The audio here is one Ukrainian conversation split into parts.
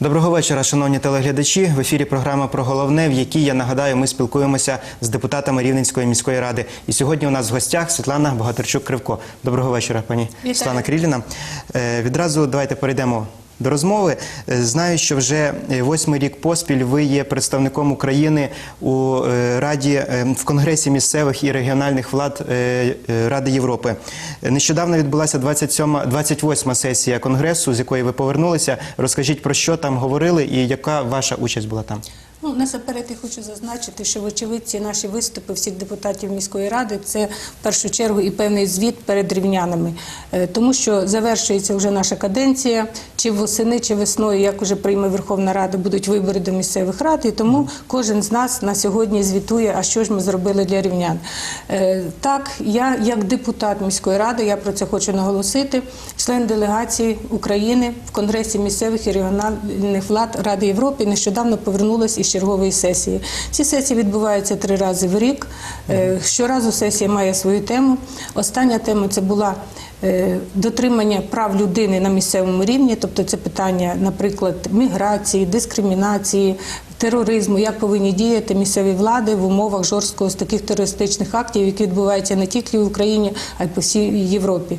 Доброго вечора, шановні телеглядачі. В ефірі програма про головне, в якій я нагадаю, ми спілкуємося з депутатами Рівненської міської ради. І сьогодні у нас в гостях Світлана Богатирчук Кривко. Доброго вечора, пані Вітаю. Світлана Кріліна. Е, Відразу давайте перейдемо. До розмови Е, знаю, що вже е, восьмий рік поспіль ви є представником України у е, Раді в Конгресі місцевих і регіональних влад Ради Європи. Нещодавно відбулася 27, 28 сесія конгресу, з якої ви повернулися. Розкажіть про що там говорили і яка ваша участь була там? Ну, насамперед я хочу зазначити, що вочевидь ці наші виступи всіх депутатів міської ради це в першу чергу і певний звіт перед рівнянами, тому що завершується вже наша каденція, чи восени, чи весною, як уже прийме Верховна Рада, будуть вибори до місцевих рад, і тому кожен з нас на сьогодні звітує, а що ж ми зробили для рівнян. Е, Так, я як депутат міської ради, я про це хочу наголосити, член делегації України в Конгресі місцевих і регіональних влад Ради Європи нещодавно повернулася із чергової сесії. Ці сесії відбуваються три рази в рік. Е, Щоразу сесія має свою тему. Остання тема це була. Е, Дотримання прав людини на місцевому рівні, тобто це питання, наприклад, міграції, дискримінації, тероризму, як повинні діяти місцеві влади в умовах жорсткого з таких терористичних актів, які відбуваються не тільки в Україні, а й по всій Європі.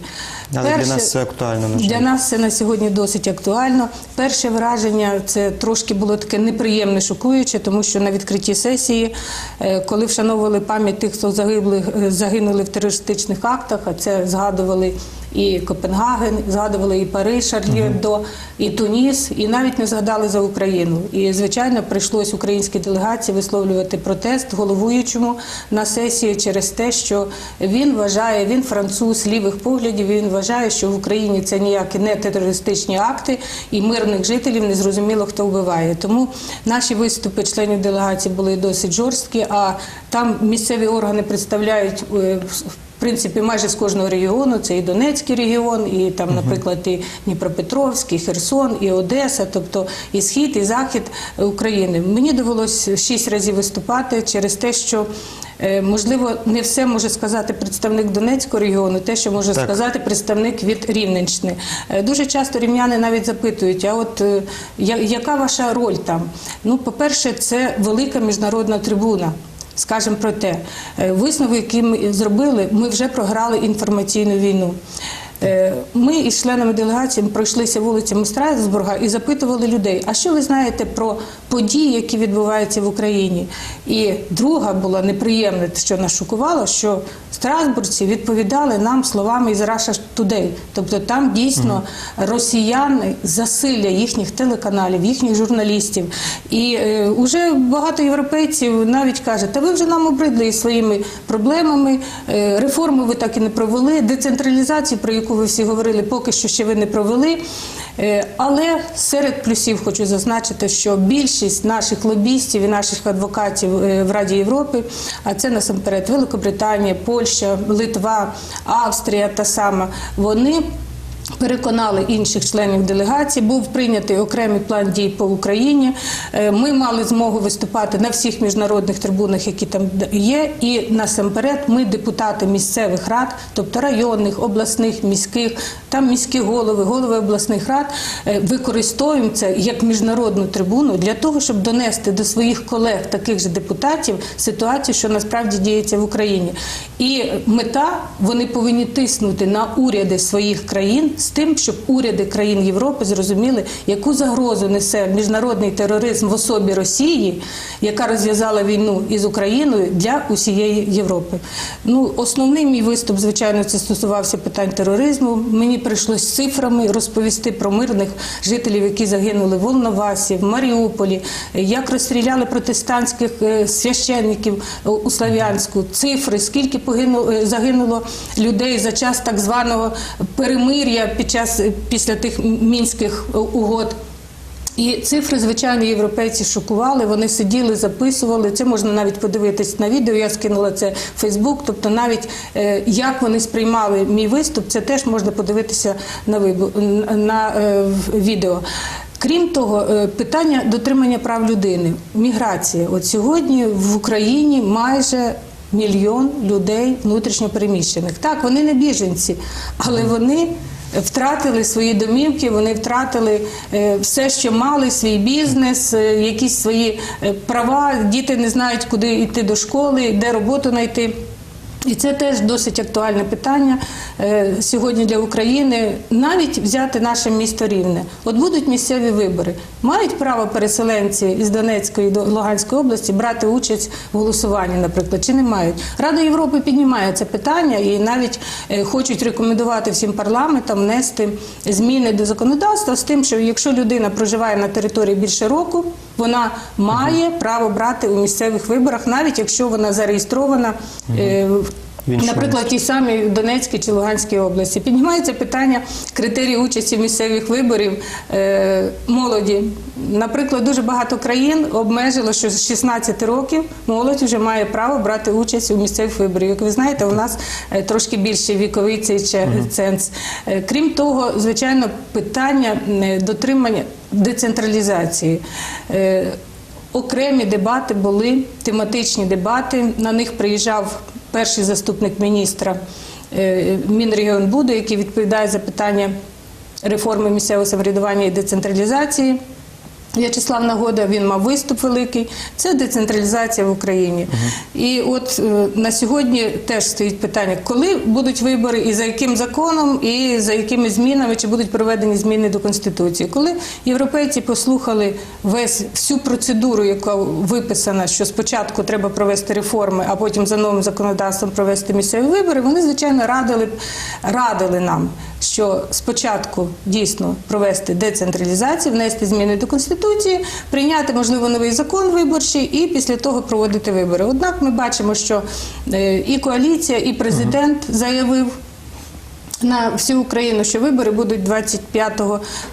Але для нас це актуально. На для нас це на сьогодні досить актуально. Перше враження це трошки було таке неприємне, шокуюче, тому що на відкритті сесії, е, коли вшановували пам'ять тих, хто загиблих, е, загинули в терористичних актах, а це згадували і Копенгаген, згадували і Париж, Шарлі Ебдо, і Туніс, і навіть не згадали за Україну. І звичайно, прийшлось українській делегації висловлювати протест головуючому на сесії через те, що він вважає, він француз лівих поглядів. Він вважає, що в Україні це ніякі не терористичні акти, і мирних жителів не зрозуміло, хто вбиває. Тому наші виступи членів делегації були досить жорсткі. А там місцеві органи представляють. В принципі, майже з кожного регіону це і Донецький регіон, і там, наприклад, і Дніпропетровськ, і Херсон, і Одеса, тобто і схід, і захід України. Мені довелося шість разів виступати через те, що е, можливо не все може сказати представник Донецького регіону, те, що може Так. сказати представник від Рівненщини. Е, Дуже часто рівняни навіть запитують: а от е, я- яка ваша роль там? Ну, по-перше, це велика міжнародна трибуна. Скажемо про те, Е, висновок, який ми зробили, ми вже програли інформаційну війну. Е, Ми із членами делегації пройшлися вулицями Страсбурга і запитували людей, а що ви знаєте про події, які відбуваються в Україні? І друга була неприємна, що нас шокувало, що страсбурці відповідали нам словами із Russia Today. Тобто там дійсно росіяни засилля їхніх телеканалів, їхніх журналістів. І е, уже багато європейців навіть кажуть, та ви вже нам обридли своїми проблемами, е, реформи ви так і не провели, децентралізацію, про яку ви всі говорили, поки що ще ви не провели. Е, Але серед плюсів хочу зазначити, що більшість наших лобістів і наших адвокатів е, в Раді Європи, а це насамперед Великобританія, Польща, Литва, Австрія та сама, вони. Переконали інших членів делегації, був прийнятий окремий план дій по Україні. Е, Ми мали змогу виступати на всіх міжнародних трибунах, які там є. І насамперед, ми, депутати місцевих рад, тобто районних, обласних, міських, там міські голови, голови обласних рад, е, використовуємо це як міжнародну трибуну для того, щоб донести до своїх колег, таких же депутатів, ситуацію, що насправді діється в Україні. І мета вони повинні тиснути на уряди своїх країн тим, щоб уряди країн Європи зрозуміли, яку загрозу несе міжнародний тероризм в особі Росії, яка розв'язала війну із Україною для усієї Європи. Ну, основний мій виступ, звичайно, це стосувався питань тероризму. Мені прийшлось цифрами розповісти про мирних жителів, які загинули в Волновасі, в Маріуполі, як розстріляли протестантських е, священників е, у Слав'янську, цифри, скільки погинуло е, загинуло людей за час так званого перемир'я під час е, після тих мінських е, угод. І цифри, звичайно, європейці шокували. Вони сиділи, записували. Це можна навіть подивитись на відео. Я скинула це в Фейсбук. Тобто, навіть е, як вони сприймали мій виступ, це теж можна подивитися на вибу на відео. Крім того, питання дотримання прав людини, міграція. От сьогодні в Україні майже мільйон людей внутрішньо переміщених. Так, вони не біженці, але вони втратили свої домівки, вони втратили е, все, що мали, свій бізнес, е, якісь свої е, права. Діти не знають, куди йти до школи, де роботу знайти. І це теж досить актуальне питання е, сьогодні для України. Навіть взяти наше місто Рівне. От будуть місцеві вибори. Мають право переселенці із Донецької до Луганської області брати участь в голосуванні, наприклад, чи не мають? Рада Європи піднімає це питання і навіть е, хочуть рекомендувати всім парламентам внести зміни до законодавства з тим, що якщо людина проживає на території більше року, вона має право брати у місцевих виборах, навіть якщо вона зареєстрована. е, в- Наприклад, ті самі Донецькій чи Луганській області піднімається питання критерії участі в місцевих виборів е, молоді. Наприклад, дуже багато країн обмежило, що з 16 років молодь вже має право брати участь у місцевих виборах. Як ви знаєте, у нас е, трошки більший віковий цей ценз. Е, Крім того, звичайно, питання дотримання децентралізації. Е, Окремі дебати були, тематичні дебати. На них приїжджав перший заступник міністра Мінрегіон Мінрегіонбуду, який відповідає за питання реформи місцевого самоврядування і децентралізації. В'ячеслав Нагода він мав виступ великий. Це децентралізація в Україні. І от е, на сьогодні теж стоїть питання, коли будуть вибори і за яким законом, і за якими змінами, чи будуть проведені зміни до Конституції. Коли європейці послухали весь всю процедуру, яка виписана, що спочатку треба провести реформи, а потім за новим законодавством провести місцеві вибори, вони звичайно радили радили нам, що спочатку дійсно провести децентралізацію, внести зміни до конституції, прийняти можливо новий закон виборчий і після того проводити вибори. Однак ми бачимо, що е, і коаліція, і президент заявив. На всю Україну, що вибори будуть 25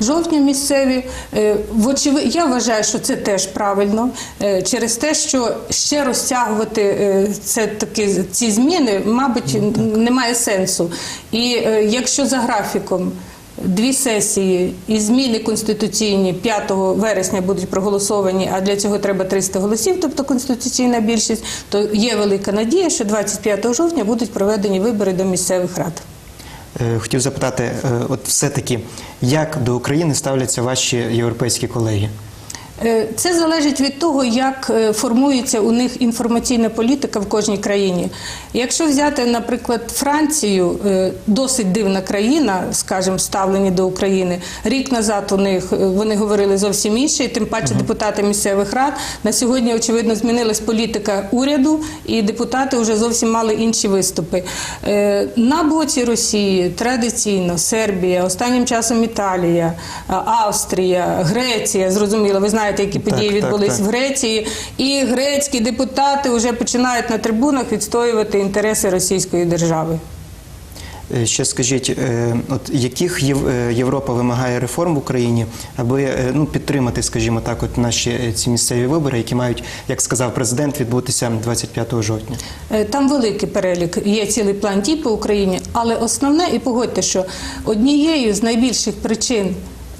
жовтня місцеві. Е, Вочевидь, я вважаю, що це теж правильно е, через те, що ще розтягувати це таки ці зміни, мабуть, немає сенсу. І якщо за графіком дві сесії і зміни конституційні 5 вересня будуть проголосовані, а для цього треба 300 голосів, тобто конституційна більшість, то є велика надія, що 25 жовтня будуть проведені вибори до місцевих рад. Е, Хотів запитати, е, от все-таки, як до України ставляться ваші європейські колеги? Е, Це залежить від того, як е, формується у них інформаційна політика в кожній країні. Якщо взяти, наприклад, Францію, е, досить дивна країна, скажімо, ставлені до України. Рік назад у них вони говорили зовсім інше, і тим паче депутати місцевих рад. На сьогодні, очевидно, змінилась політика уряду, і депутати вже зовсім мали інші виступи. На боці Росії традиційно Сербія, останнім часом Італія, Австрія, Греція. Зрозуміло, ви знаєте, які події так, відбулись так. в Греції, і грецькі депутати вже починають на трибунах відстоювати інтереси Російської держави. Е, Ще скажіть, е, от яких е, Європа вимагає реформ в Україні, аби ну, підтримати, скажімо так, от наші ці місцеві вибори, які мають, як сказав президент, відбутися 25 жовтня? Там великий перелік, є цілий план дій по Україні, але основне, і погодьте, що однією з найбільших причин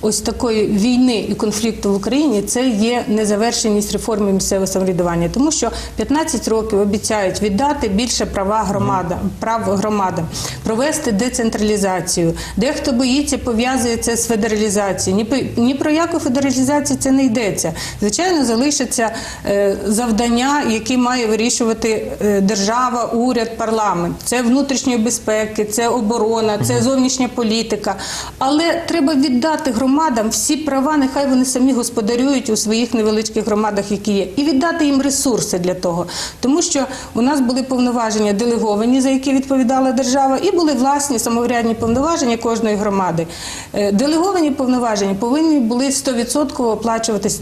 ось такої війни і конфлікту в Україні це є незавершеність реформи місцевого самоврядування, тому що 15 років обіцяють віддати більше права громадам, прав громадам, провести децентралізацію. Дехто боїться, пов'язує це з федералізацією. Ні, ні про яку федералізацію це не йдеться. Звичайно, залишаться е, завдання, які має вирішувати е, держава, уряд, парламент. Це внутрішньої безпеки, це оборона, це зовнішня політика. Але треба віддати громадам всі права, нехай вони самі господарюють у своїх невеличких громадах, які є, і віддати їм ресурси для того. Тому що у нас були повноваження делеговані, за які відповідала держава, і були власні самоврядні повноваження кожної громади. Е, Делеговані повноваження повинні були 100% оплачуватися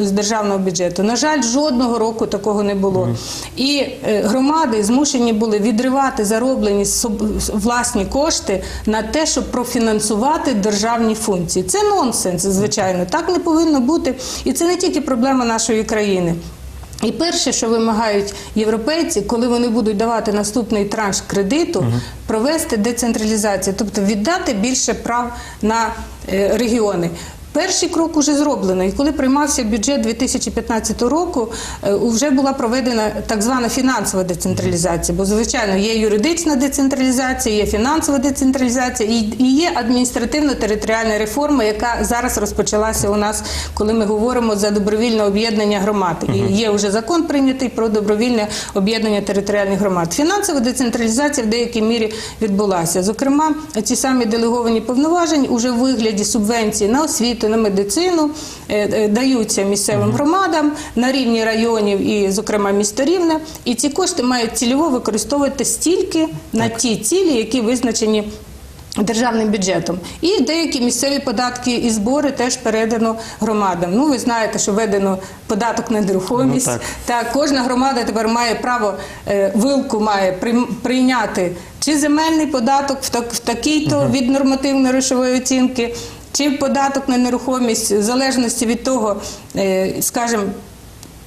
з державного бюджету. На жаль, жодного року такого не було. І е, громади змушені були відривати зароблені власні кошти на те, щоб профінансувати державні функції. Це нонсенс, звичайно. Так не повинно бути. І це не тільки проблема нашої країни. І перше, що вимагають європейці, коли вони будуть давати наступний транш кредиту, провести децентралізацію, тобто віддати більше прав на е, регіони. Перший крок уже зроблено. І коли приймався бюджет 2015 року, е, вже була проведена так звана фінансова децентралізація. Бо, звичайно, є юридична децентралізація, є фінансова децентралізація і є адміністративно-територіальна реформа, яка зараз розпочалася у нас, коли ми говоримо за добровільне об'єднання громад. І є вже закон прийнятий про добровільне об'єднання територіальних громад. Фінансова децентралізація в деякій мірі відбулася. Зокрема, ці самі делеговані повноважень уже в вигляді субвенцій на освіту, на медицину е, е, даються місцевим громадам на рівні районів і, зокрема, місто Рівне. І ці кошти мають цільово використовувати стільки на ті цілі, які визначені. Державним бюджетом і деякі місцеві податки і збори теж передано громадам. Ну ви знаєте, що введено податок на нерухомість. Ну, так. Так, кожна громада тепер має право е, вилку має прийняти чи земельний податок в, так, в такий-то від нормативної грошової оцінки, чи податок на нерухомість, в залежності від того, е, скажімо,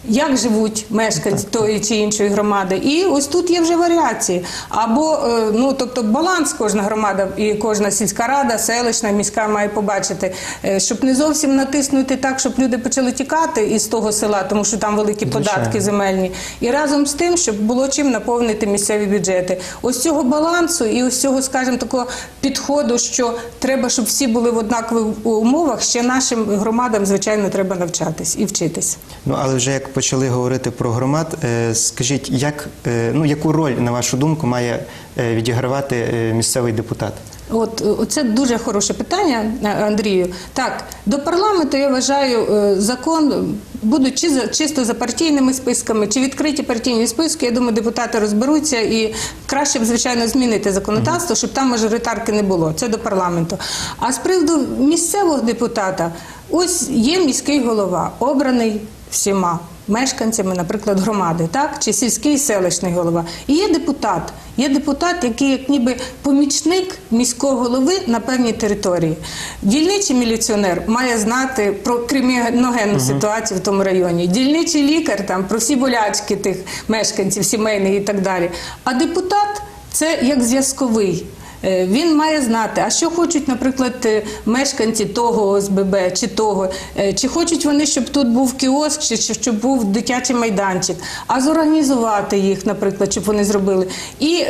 як живуть мешканці тої чи іншої громади, і ось тут є вже варіації. Або е, ну тобто баланс кожна громада і кожна сільська рада, селищна, міська має побачити, е, щоб не зовсім натиснути так, щоб люди почали тікати із того села, тому що там великі Звичайно. податки земельні, і разом з тим, щоб було чим наповнити місцеві бюджети. Ось цього балансу і ось цього, скажімо, такого підходу, що треба, щоб всі були в однакових умовах. Ще нашим громадам, звичайно, треба навчатись і вчитись. Ну але вже як почали говорити про громад, е, скажіть, як е, ну яку роль на вашу думку має е, відігравати місцевий депутат? От це дуже хороше питання, Андрію. Так, до парламенту я вважаю закон. Будуть чи за чисто за партійними списками, чи відкриті партійні списки. Я думаю, депутати розберуться і краще б звичайно змінити законодавство, щоб там мажоритарки не було. Це до парламенту. А з приводу місцевого депутата, ось є міський голова, обраний всіма мешканцями, наприклад, громади, так чи сільський селищний голова. І є депутат. Є депутат, який як ніби помічник міського голови на певній території. Дільничий міліціонер має знати про криміногенну ситуацію в тому районі. Дільничий лікар там про всі болячки тих мешканців, сімейних і так далі. А депутат це як зв'язковий. Е, Він має знати, а що хочуть, наприклад, е, мешканці того ОСББ чи того, Е, чи хочуть вони, щоб тут був кіоск, чи щоб був дитячий майданчик, а зорганізувати їх, наприклад, щоб вони зробили. І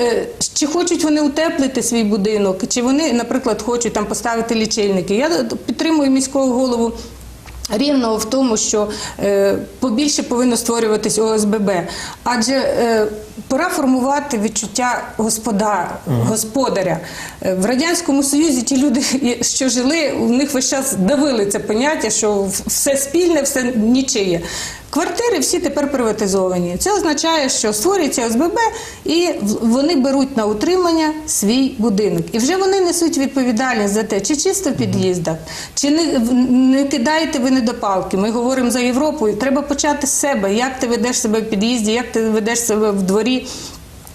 чи хочуть вони утеплити свій будинок, чи вони, наприклад, хочуть там поставити лічильники. Я підтримую міського голову. Рівно в тому, що е, побільше повинно створюватись ОСББ, адже е, пора формувати відчуття господа, господаря. Е, в радянському союзі ті люди, що жили, у них весь час давили це поняття, що все спільне, все нічиє. Квартири всі тепер приватизовані. Це означає, що створюється ОСББ, і вони беруть на утримання свій будинок. І вже вони несуть відповідальність за те, чи чисто в під'їздах, чи не, не кидаєте ви недопалки. Ми говоримо за Європу, і треба почати з себе. Як ти ведеш себе в під'їзді, як ти ведеш себе в дворі.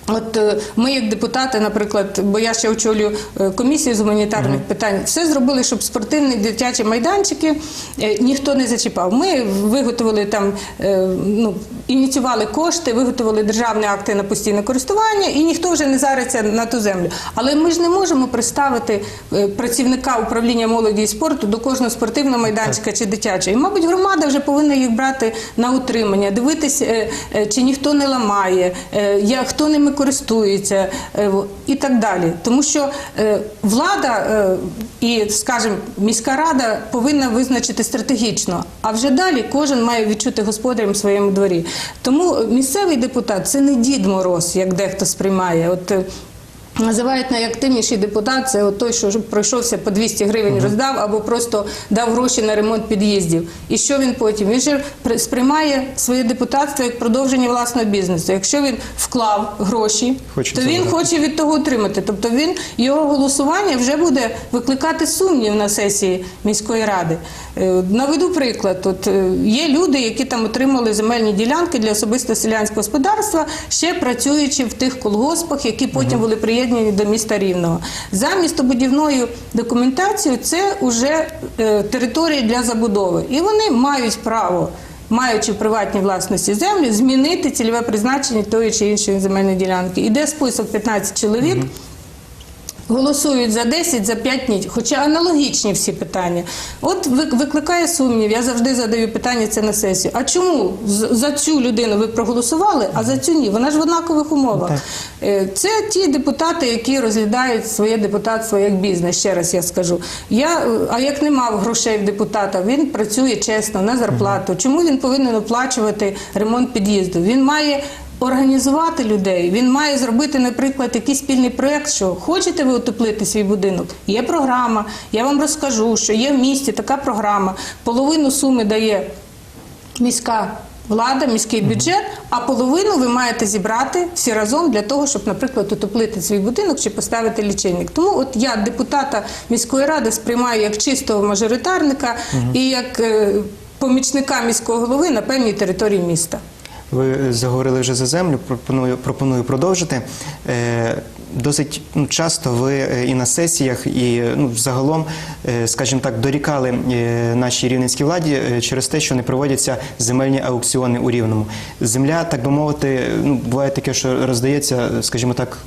От е, ми, як депутати, наприклад, бо я ще очолюю е, комісію з гуманітарних питань, все зробили, щоб спортивні дитячі майданчики е, ніхто не зачіпав. Ми виготовили там, ну ініціювали кошти, виготовили державні акти на постійне користування, і ніхто вже не зариться на ту землю. Але ми ж не можемо приставити працівника управління молоді і спорту до кожного спортивного майданчика чи дитячого. І, мабуть, громада вже повинна їх брати на утримання, дивитися, е, чи ніхто не ламає, я- хто ними користується е, і так далі. Тому що е, влада е, і, скажімо, міська рада повинна визначити стратегічно, а вже далі кожен має відчути господарем в своєму дворі. Тому місцевий депутат це не дід Мороз, як дехто сприймає. От Називають найактивніший депутат це той, що пройшовся по 200 гривень, роздав або просто дав гроші на ремонт під'їздів. І що він потім? Він же при- сприймає своє депутатство як продовження власного бізнесу. Якщо він вклав гроші, то він хоче від того отримати. Тобто він його голосування вже буде викликати сумнів на сесії міської ради. Е, Наведу приклад. От е, є люди, які там отримали земельні ділянки для особисто селянського господарства, ще працюючи в тих колгоспах, які потім були приєднані до міста Рівного. За містобудівною документацією це вже е, територія для забудови, і вони мають право. Маючи в приватній власності землю, змінити цільове призначення тої чи іншої земельної ділянки. Іде список 15 чоловік. Голосують за 10, за 5 ні. Хоча аналогічні всі питання. От викликає сумнів. Я завжди задаю питання це на сесію. А чому за цю людину ви проголосували, а за цю ні? Вона ж в однакових умовах. Так. Е, Це ті депутати, які розглядають своє депутатство як бізнес. Ще раз я скажу. Я, е, а як не мав грошей в депутата, він працює чесно на зарплату. Чому він повинен оплачувати ремонт під'їзду? Він має. Організувати людей, він має зробити, наприклад, якийсь спільний проєкт, що хочете ви утеплити свій будинок. Є програма. Я вам розкажу, що є в місті така програма. Половину суми дає міська влада, міський бюджет, а половину ви маєте зібрати всі разом для того, щоб, наприклад, утеплити свій будинок чи поставити лічильник. Тому от я депутата міської ради сприймаю як чистого мажоритарника і як е, помічника міського голови на певній території міста. Ви заговорили вже за землю. Пропоную пропоную продовжити. Е, Досить ну, часто ви е, і на сесіях, і ну загалом, е, скажімо так, дорікали нашій рівненській владі через те, що не проводяться земельні аукціони у рівному. Земля, так би мовити, ну буває таке, що роздається, скажімо так,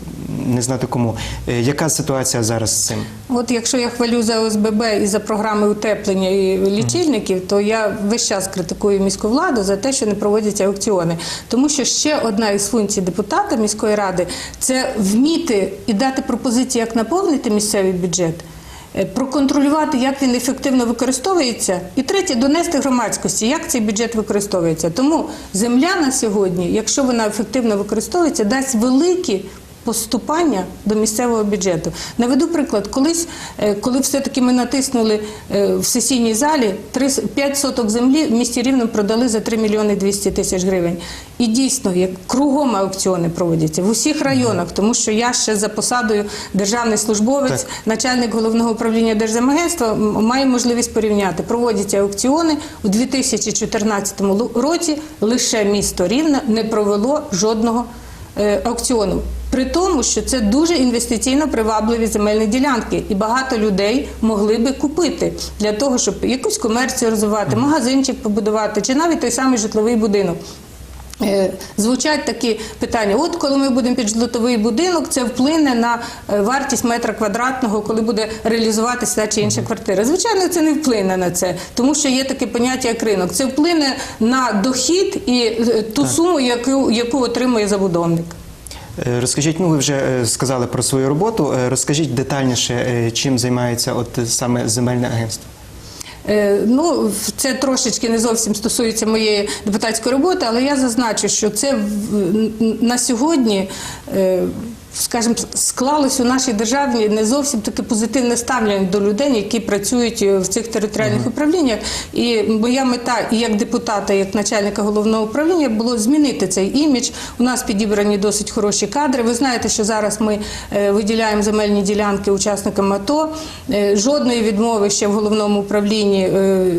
не знати кому. Е, Яка ситуація зараз з цим? От якщо я хвалю за ОСББ і за програми утеплення і лічильників, то я весь час критикую міську владу за те, що не проводяться аукціони. Тому що ще одна із функцій депутата міської ради це вміти і дати пропозиції, як наповнити місцевий бюджет. е, Проконтролювати, як він ефективно використовується, і третє донести громадськості, як цей бюджет використовується. Тому земля на сьогодні, якщо вона ефективно використовується, дасть великі поступання до місцевого бюджету. Наведу приклад, колись, е, коли все-таки ми натиснули е, в сесійній залі, 5 соток землі в місті Рівно продали за 3 мільйони 200 тисяч гривень. І дійсно, як кругом аукціони проводяться в усіх районах, тому що я ще за посадою державний службовець, Так. начальник головного управління Держземагентства, м- маю можливість порівняти. Проводяться аукціони у 2014 лу- році. Лише місто Рівне не провело жодного аукціону. При тому, що це дуже інвестиційно привабливі земельні ділянки, і багато людей могли би купити для того, щоб якусь комерцію розвивати, магазинчик побудувати, чи навіть той самий житловий будинок. Е, Звучать такі питання: от коли ми будемо під житловий будинок, це вплине на е, вартість метра квадратного, коли буде реалізуватися та чи інша квартира. Звичайно, це не вплине на це, тому що є таке поняття як ринок. Це вплине на дохід і е, ту суму, яку, яку отримує забудовник. Розкажіть, ну ви вже сказали про свою роботу. Розкажіть детальніше, чим займається от саме земельне агентство. Е, Ну, це трошечки не зовсім стосується моєї депутатської роботи, але я зазначу, що це на сьогодні. Скажімо, склалось у нашій державі не зовсім таке позитивне ставлення до людей, які працюють е, в цих територіальних управліннях. І моя мета, і як депутата, і як начальника головного управління, було змінити цей імідж. У нас підібрані досить хороші кадри. Ви знаєте, що зараз ми е, виділяємо земельні ділянки учасникам АТО. Е, Жодної відмови ще в головному управлінні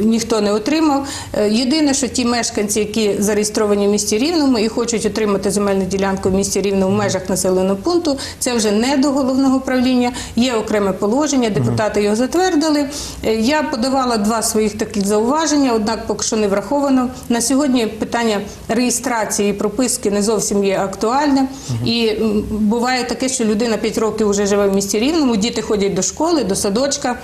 ніхто не отримав. Єдине, що ті мешканці, які зареєстровані в місті Рівному і хочуть отримати земельну ділянку в місті Рівному в межах населеного пункту, це вже не до головного управління. Є окреме положення, депутати його затвердили. Е, Я подавала два своїх таких зауваження, однак поки що не враховано. На сьогодні питання реєстрації і прописки не зовсім є актуальне. І буває таке, що людина 5 років вже живе в місті Рівному, діти ходять до школи, до садочка.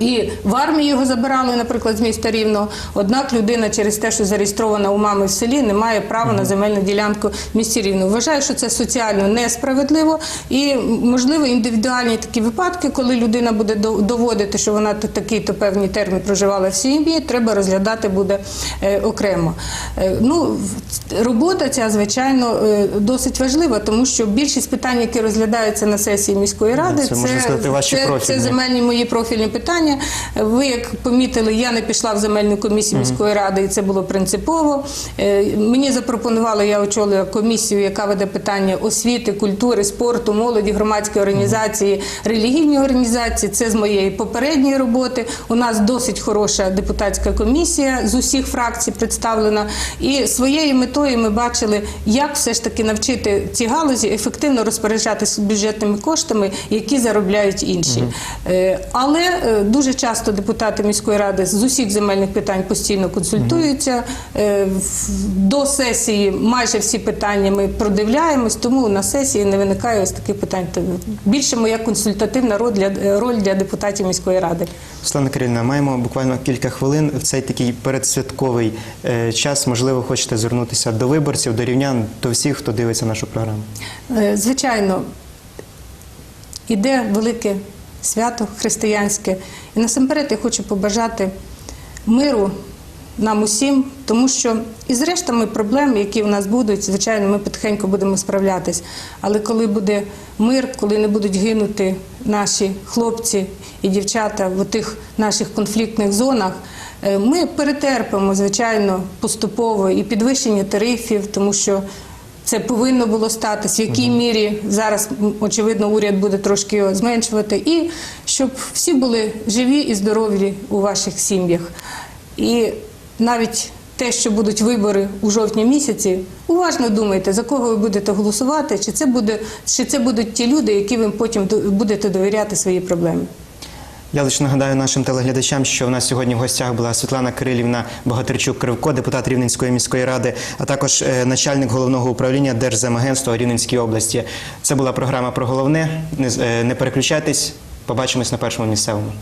І в армії його забирали, наприклад, з міста Рівного. Однак людина через те, що зареєстрована у мами в селі, не має права на земельну ділянку в місті Рівного. Вважаю, що це соціально несправедливо і можливо індивідуальні такі випадки, коли людина буде доводити, що вона такий-то певний термін проживала в сім'ї, треба розглядати буде е, окремо. Е, ну, робота ця, звичайно, е, досить важлива, тому що більшість питань, які розглядаються на сесії міської ради, Це, можна сказати, ваші це, це земельні мої профільні питання. Ви як помітили, я не пішла в земельну комісію міської ради, і це було принципово. Е, Мені запропонували, я очолюю комісію, яка веде питання освіти, культури, спорту, молоді, громадські організації, релігійні організації. Це з моєї попередньої роботи. У нас досить хороша депутатська комісія з усіх фракцій представлена. І своєю метою ми бачили, як все ж таки навчити ці галузі ефективно розпоряджатися бюджетними коштами, які заробляють інші. Е, Але дуже часто депутати міської ради з усіх земельних питань постійно консультуються. Е, До сесії майже всі питання ми продивляємось, тому на сесії не виникає ось таких питань. Більше моя консультативна роль для, роль для депутатів міської ради. Світлана Кирилівна, маємо буквально кілька хвилин в цей такий передсвятковий е, час. Можливо, хочете звернутися до виборців, до рівнян, до всіх, хто дивиться нашу програму. Е, Звичайно, іде велике свято християнське. І насамперед я хочу побажати миру нам усім, тому що із рештами проблем, які в нас будуть, звичайно, ми потихеньку будемо справлятись. Але коли буде мир, коли не будуть гинути наші хлопці і дівчата в тих наших конфліктних зонах, е, ми перетерпимо, звичайно, поступово і підвищення тарифів, тому що це повинно було статись, в якій мірі зараз, очевидно, уряд буде трошки його зменшувати, і щоб всі були живі і здорові у ваших сім'ях. І навіть те, що будуть вибори у жовтні місяці, уважно думайте, за кого ви будете голосувати, чи це, буде, чи це будуть ті люди, які ви потім будете довіряти свої проблеми. Я лише нагадаю нашим телеглядачам, що в нас сьогодні в гостях була Світлана Кирилівна Богатирчук Кривко, депутат Рівненської міської ради, а також е, начальник головного управління Держземагентства Рівненської області. Це була програма про головне. Не е, Не переключайтесь. Побачимось на першому місцевому.